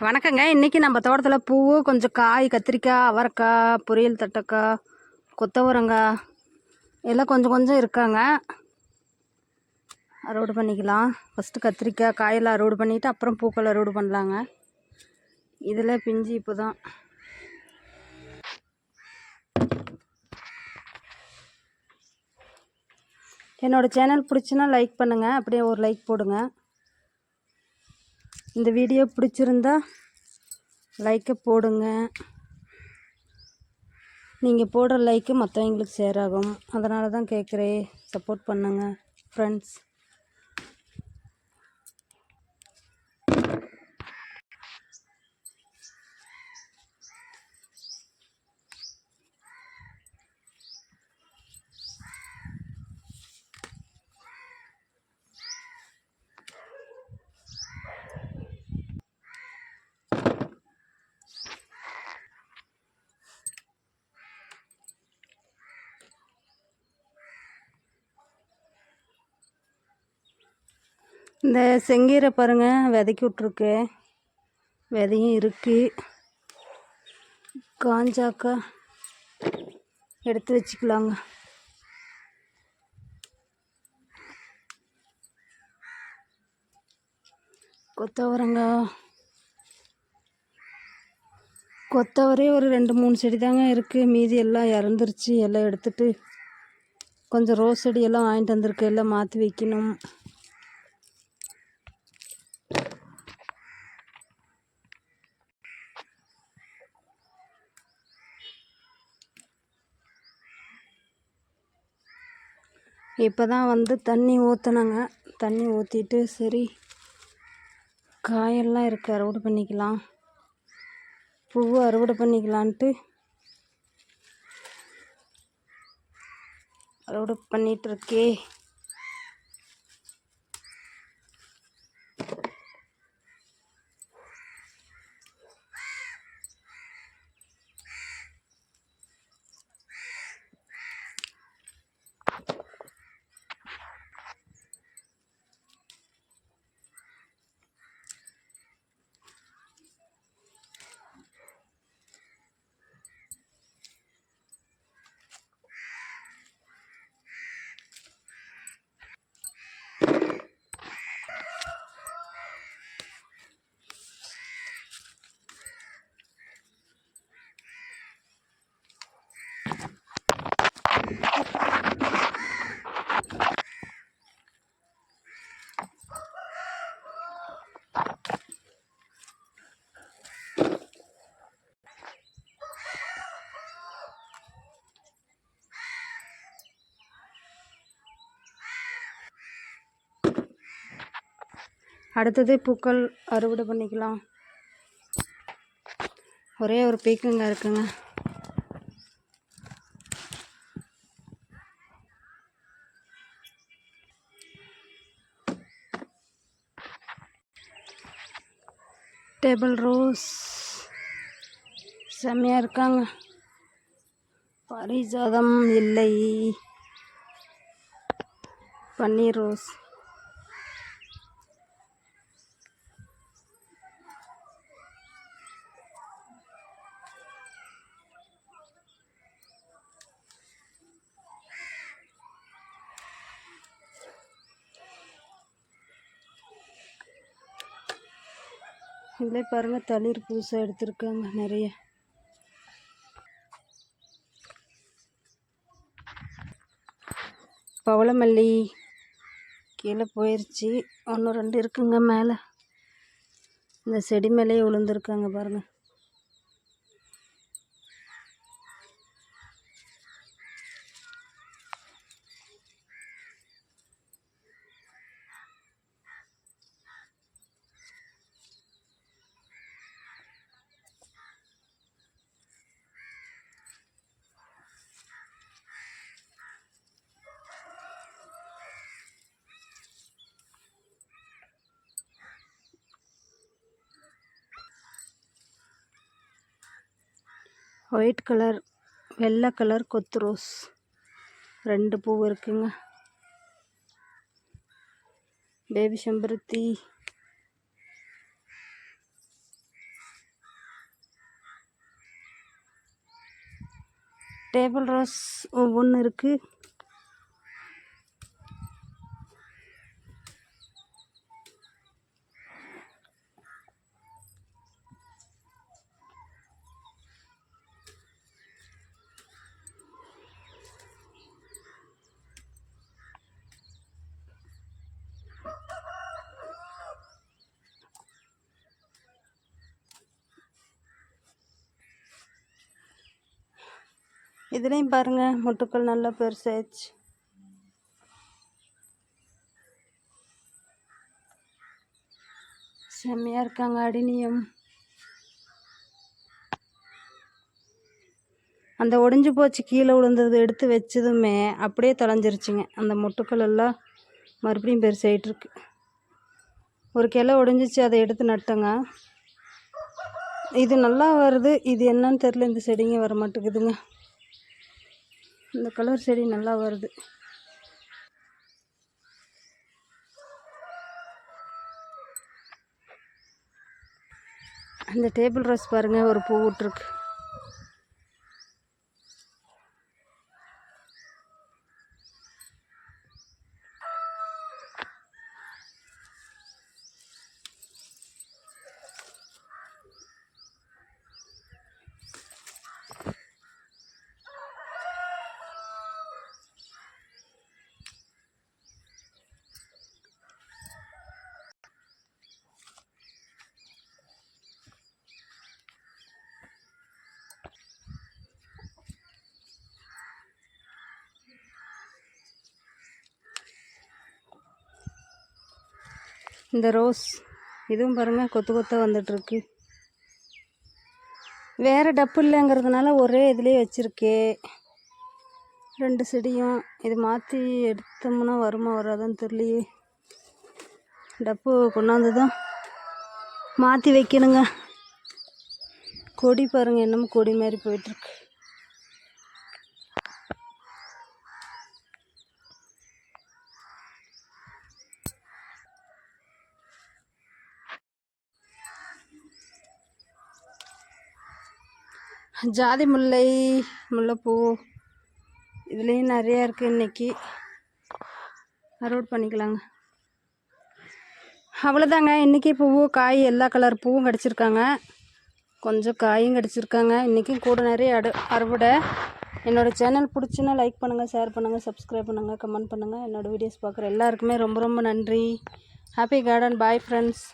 வணக்கங்க. இன்றைக்கி நம்ம தோட்டத்தில் பூ கொஞ்சம் காய் கத்திரிக்காய் அவரைக்காய் பொரியல் தட்டக்காய் கொத்தவரங்காய் எல்லாம் கொஞ்சம் கொஞ்சம் இருக்காங்க. அறுவடை பண்ணிக்கலாம். ஃபஸ்ட்டு கத்திரிக்காய் காயெல்லாம் அறுவடை பண்ணிவிட்டு அப்புறம் பூக்கள் அறுவடை பண்ணலாங்க. இதில் பிஞ்சு இப்போ தான் என்னோடய சேனல் பிடிச்சுன்னா லைக் பண்ணுங்கள் அப்படியே ஒரு லைக் போடுங்கள் இந்த வீடியோ பிடிச்சிருந்தா லைக்கை போடுங்க. நீங்கள் போடுற லைக்கு மற்றவங்களுக்கு ஷேர் ஆகும். அதனால தான் கேட்குறேன் சப்போர்ட் பண்ணுங்கள் ஃப்ரெண்ட்ஸ் இந்த செங்கீரை பாருங்க விதைக்கி விட்ருக்கு விதையும் இருக்குது காஞ்சாக்கா எடுத்து வச்சுக்கலாங்க. கொத்தவரங்கா. கொத்தவரே ஒரு ரெண்டு மூணு செடி தாங்க இருக்குது மீதி எல்லாம் இறந்துருச்சு. எல்லாம் எடுத்துகிட்டு கொஞ்சம் ரோஸ் செடியெல்லாம் வாங்கிட்டு வந்திருக்கு எல்லாம் மாற்றி வைக்கணும். இப்போ தான் வந்து தண்ணி ஊற்றுனங்க தண்ணி ஊற்றிட்டு சரி காயெல்லாம் இருக்குது அறுவடை பண்ணிக்கலாம். பூவை அறுவடை பண்ணிக்கலான்ட்டு அறுவடை பண்ணிகிட்ருக்கே அடுத்தது பூக்கள் அறுவடை பண்ணிக்கலாம். ஒரே ஒரு பீக்கங்க இருக்குங்க. Table rose. செம்மையாக இருக்காங்க. பரிஜாதம் இல்லை. பன்னீர் ரோஸ். இதில் பாருங்கள் தளிர் புதுசாக எடுத்திருக்காங்க நிறைய. பவளமல்லி கீழே போயிடுச்சு ஒன்று ரெண்டு இருக்குங்க மேலே. இந்த செடி மேலேயே விழுந்துருக்காங்க பாருங்கள் ஒயிட் கலர் வெள்ளை கலர் கொத்து ரோஸ். ரெண்டு பூ இருக்குங்க. பேபி செம்பருத்தி. டேபிள் ரோஸ் ஒவ்வொன்று இருக்குது இதுலேயும் பாருங்கள் முட்டுக்கள் நல்லா பெருசாயிடுச்சு. செம்மையாக இருக்காங்க அடினியம். அந்த ஒடிஞ்சு போச்சு கீழே விழுந்தது எடுத்து வச்சதுமே அப்படியே தொலைஞ்சிருச்சுங்க. அந்த மொட்டுக்கள் எல்லாம் மறுபடியும் பெருசாயிட்ருக்கு ஒரு கிளை ஒடிஞ்சிச்சு அதை எடுத்து நட்டங்க. இது நல்லா வருது. இது என்னன்னு தெரில இந்த செடிங்க வர மாட்டேங்குதுங்க. இந்த கலர் செடி நல்லா வருது. அந்த டேபிள் ரோஸ் பாருங்கள் ஒரு பூ விட்ருக்கு இந்த ரோஸ் இதுவும் பாருங்கள் கொத்து கொத்தாக வந்துட்டுருக்கு. வேறு டப்பு இல்லைங்கிறதுனால ஒரே இதுலேயே வச்சுருக்கே. ரெண்டு செடியும் இது மாற்றி எடுத்தோம்னா வருமா வராதான்னு தெரியலையே. டப்பு கொண்டாந்து தான் மாற்றி வைக்கணுங்க. கொடி பாருங்கள் என்னமோ கொடி மாதிரி போயிட்டுருக்கு. ஜாதி முல்லை முல்லைப்பூ இதுலேயும் நிறையா இருக்குது இன்றைக்கி அறுவடை பண்ணிக்கலாங்க. அவ்வளோதாங்க இன்றைக்கி பூவு காய் எல்லா கலர் பூவும் கிடச்சிருக்காங்க. கொஞ்சம் காயும் கிடச்சிருக்காங்க. இன்றைக்கும் கூட நிறைய அடு அறுவடை. என்னோடய சேனல் பிடிச்சுன்னா லைக் பண்ணுங்கள் ஷேர் பண்ணுங்கள் சப்ஸ்கிரைப் பண்ணுங்கள் கமெண்ட் பண்ணுங்கள் என்னோடய வீடியோஸ் பார்க்குற எல்லாருக்குமே ரொம்ப ரொம்ப நன்றி. Happy garden bye friends